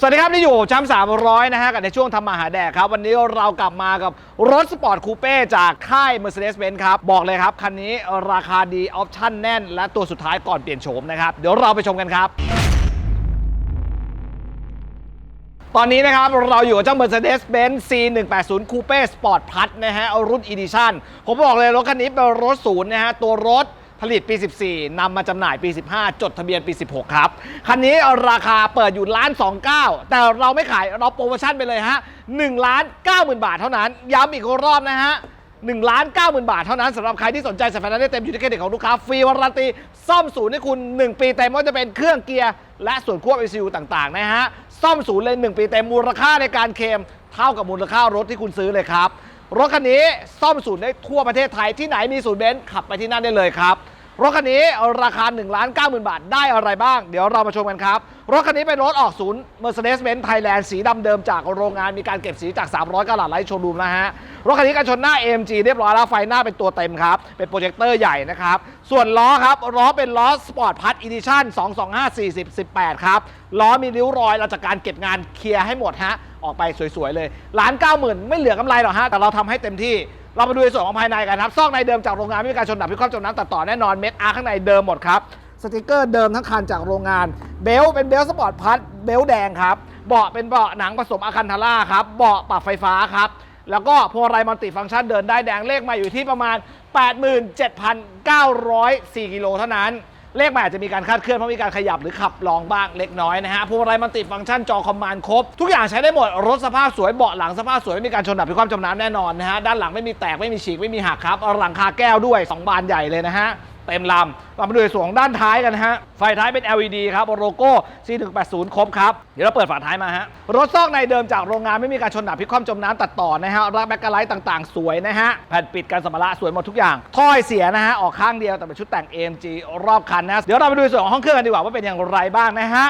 สวัสดีครับ นี่อยู่จ้ำสามร้อยนะฮะกับในช่วงทำมาหาแดกครับ วันนี้เรากลับมากับรถสปอร์ตคูเป้จากค่าย Mercedes-Benz ครับ บอกเลยครับ คันนี้ราคาดี ออปชั่นแน่น และตัวสุดท้ายก่อนเปลี่ยนโฉมนะครับ เดี๋ยวเราไปชมกันครับ ตอนนี้นะครับเราอยู่กับเจ้า Mercedes-Benz C180 Coupe Sport Plus นะฮะรุ่น Edition ผมบอกเลยรถคันนี้เป็นรถศูนย์นะฮะตัวรถ ผลิตปี 14นำมาจำหน่ายปี 15 จดทะเบียนปี 16 ครับ คันนี้ราคาเปิดอยู่ล้าน29 แต่เราไม่ขายเราโปรโมชั่นไปเลยฮะ1ล้าน90,000 บาทเท่านั้น ย้ำอีกรอบนะฮะ1ล้าน90,000 บาทเท่านั้นสำหรับใครที่สนใจสัมภาระได้เต็มยู่ที่เครดิตของลูกค้า ฟรีวารันตี ซ่อมศูนย์ให้คุณ 1 ปีเต็มว่าจะเป็นเครื่องเกียร์ และส่วนควบ ECU ต่างๆ นะฮะ ซ่อมศูนย์เลย 1 ปีเต็มมูลค่าในการเคม เท่ากับมูลค่ารถที่คุณซื้อเลยครับ รถคันนี้ซ่อมศูนย์ได้ทั่วประเทศไทยที่ไหนมีศูนย์เบนซ์ขับไปที่นั่นได้เลยครับ รถคันนี้ราคา1ล้าน90,000 บาทได้อะไรบ้าง เดี๋ยวเรามาชมกันครับ รถคันนี้เป็นรถออกศูนย์ Mercedes-Benz Thailand สีดำเดิมจากโรงงานมีการเก็บสีจาก 300กะลัดไลท์โชว์รูมนะฮะ รถคันนี้กันชนหน้า AMG เรียบร้อยแล้วไฟหน้าเป็นตัวเต็มครับ เป็นโปรเจคเตอร์ใหญ่นะครับ ส่วนล้อครับ ล้อเป็นล้อ Sport Plus Edition 225 40 18 ครับ ล้อมีริ้วรอยเราจากการเก็บงานเคลียร์ให้หมดฮะออกไปสวยๆเลยล้านเก้าหมื่นไม่เหลือกำไรหรอกฮะแต่เราทำให้เต็มที่ เรามาดูในส่วนของภายในกันครับซอกในเดิมจากโรงงานไม่มีการชนดับพิคราะห์จมน้ำตัดต่อแน่นอนเม็ดอาร์ข้างในเดิมหมดครับสติกเกอร์เดิมทั้งคันจากโรงงาน เบลเป็นเบลสปอร์ตพัทเบลแดงครับเบาะเป็นเบาะหนังผสมอะคันทาร่าครับเบาะปรับไฟฟ้าครับแล้วก็พวงมาลัยมัลติฟังก์ชันเดินได้แดงเลขมาอยู่ที่ประมาณ 87,904กิโลเท่านั้น เลขมันอาจจะมีการคาดเคลื่อนเพราะมีการขยับหรือขับลองบ้างเล็กน้อยนะฮะพวงมาลัยมันติดฟังก์ชันจอคอมมานด์ครบ ทุกอย่างใช้ได้หมด รถสภาพสวยเบาะหลังสภาพสวยไม่มีการชนดับพิความจมน้ำแน่นอนนะฮะด้านหลังไม่มีแตกไม่มีฉีกไม่มีหักครับเอาหลังคาแก้วด้วย 2 บานใหญ่เลยนะฮะ เต็มลำเรามาดูในส่วนของด้านท้ายกันฮะ ไฟท้ายเป็น LED ครับโลโก้ C180 ครบครับ เดี๋ยวเราเปิดฝาท้ายมาฮะ รถซอกในเดิมจากโรงงานไม่มีการชนดับพิความจมน้ำตัดต่อนะฮะรักแบ็กกไลท์ต่างๆ สวยนะฮะ แผ่นปิดกันสัมภาระสวยหมดทุกอย่างถ้อยเสียนะฮะออกข้างเดียวแต่เป็นชุดแต่ง AMG รอบคันนะเดี๋ยวเราไปดูส่วนของห้องเครื่องกันดีกว่าว่าเป็นอย่างไรบ้างนะฮะ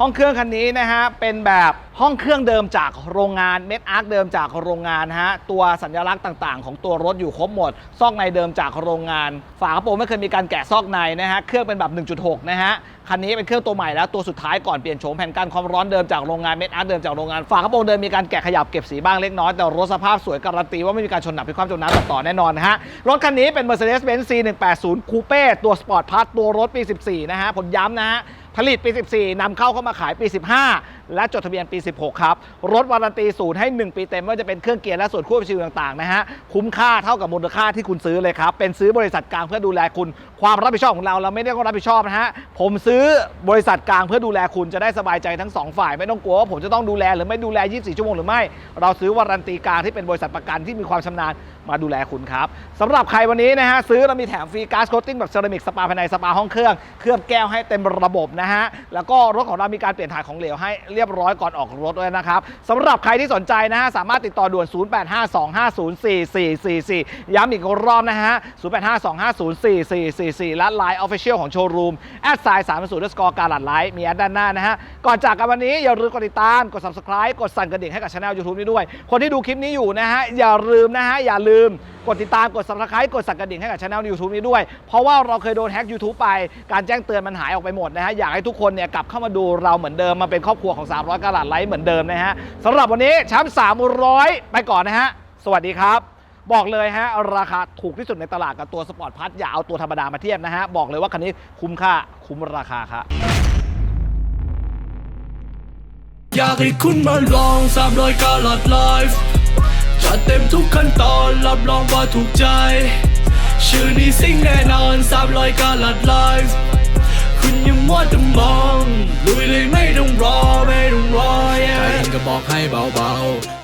ห้องเครื่องคันนี้นะฮะเป็นแบบห้องเครื่องเดิมจากโรงงานเม็ดอาร์คเดิมจากโรงงานฮะตัวสัญลักษณ์ต่างๆ ของตัวรถอยู่ครบหมด ซอกในเดิมจากโรงงาน ฝากระโปรงไม่เคยมีการแกะซอกในนะฮะเครื่องเป็นแบบ 1.6 นะฮะคันนี้เป็นเครื่องตัวใหม่แล้วตัวสุดท้ายก่อนเปลี่ยนโฉมแผ่นกันความร้อนเดิมจากโรงงานเม็ดอาร์คเดิมจากโรงงานฝากระโปรงเดิมมีการแกะขยับเก็บสีบ้างเล็กน้อยแต่รถสภาพสวยการันตีว่าไม่มีการชนหนักพิความจมน้ำต่อแน่นอนนะฮะรถคันนี้เป็น Mercedes-Benz C180 Coupe ตัว Sport Plus ตัวรถปี 14 นะฮะผมย้ำนะฮะ ผลิตปี 14นำเข้าเข้ามาขายปี 15 และจดทะเบียนปี 16 ครับ รถวารันตีศูนย์ให้ 1 ปีเต็มว่าจะเป็นเครื่องเกียร์และส่วนควบชิวต่างๆนะฮะ คุ้มค่าเท่ากับมูลค่าที่คุณซื้อเลยครับ เป็นซื้อบริษัทกลางเพื่อดูแลคุณ ความรับผิดชอบของเราเราไม่ได้ต้องรับผิดชอบนะฮะ ผมซื้อบริษัทกลางเพื่อดูแลคุณจะได้สบายใจทั้งสองฝ่าย ไม่ต้องกลัวว่าผมจะต้องดูแลหรือไม่ดูแล 24 ชั่วโมงหรือไม่ เราซื้อวารันตีกลางที่เป็นบริษัทประกันที่มีความชำนาญมาดูแลคุณครับสำหรับใครวันนี้นะฮะซื้อเรามีแถมฟรีก๊าซโคตติ้งแบบเซรามิกสปาภายในสปาห้องเครื่องเคลือบแก้วให้เต็มระบบนะฮะแล้วก็รถของเรามีการเปลี่ยนถ่ายของเหลวให้เรียบร้อยก่อนออกรถด้วยนะครับสำหรับใครที่สนใจนะฮะสามารถติดต่อด่วน 0852504444 ย้ำอีกรอบนะฮะ 0852504444 และ Line Official ของโชว์รูมแอดไซน์3 0สกอร์การหลัดไลท์มีแอดด้านหน้านะฮะ ก่อนจากกันวันนี้อย่าลืมกดติดตาม กด subscribe กดสั่นกระดิ่งให้กับช anel YouTube นี้ด้วย คนที่ดูคลิปนี้อยู่นะฮะ อย่าลืมนะฮะ อย่าลืมกดติดตามกด subscribe กดสั่นกระดิ่งให้กับช anel YouTube นี้ด้วย เพราะว่าเราเคยโดนแฮ็ก YouTube ไปการแจ้งเตือนมันหายออกไปหมดนะฮะอยากให้ทุกคนเนี่ยกลับเข้ามาดูเราเหมือนเดิมมาเป็นครอบครัวของ300กะลัดไลท์เหมือนเดิมนะฮะสำหรับวันนี้แชมป์300 ไปก่อนนะฮะ สวัสดีครับ บอกเลยฮะ ราคาถูกที่สุดในตลาดกับตัวสปอร์ตพัทอย่าเอาตัวธรรมดามาเทียบนะฮะ บอกเลยว่าคันนี้คุ้มค่าคุ้มราคาครับอยากให้คุณมาลองสามรอยกาลัดไลฟ์จัดเต็มทุกขั้นตอนรับรองว่าถูกใจ ชื่อนี้สิ่งแน่นอนสามรอยกาลัดไลฟ์ คุณยังมัวจะมองลุยเลยไม่ต้องรอไม่ต้องรอ yeah ใจก็บอกให้เบาๆ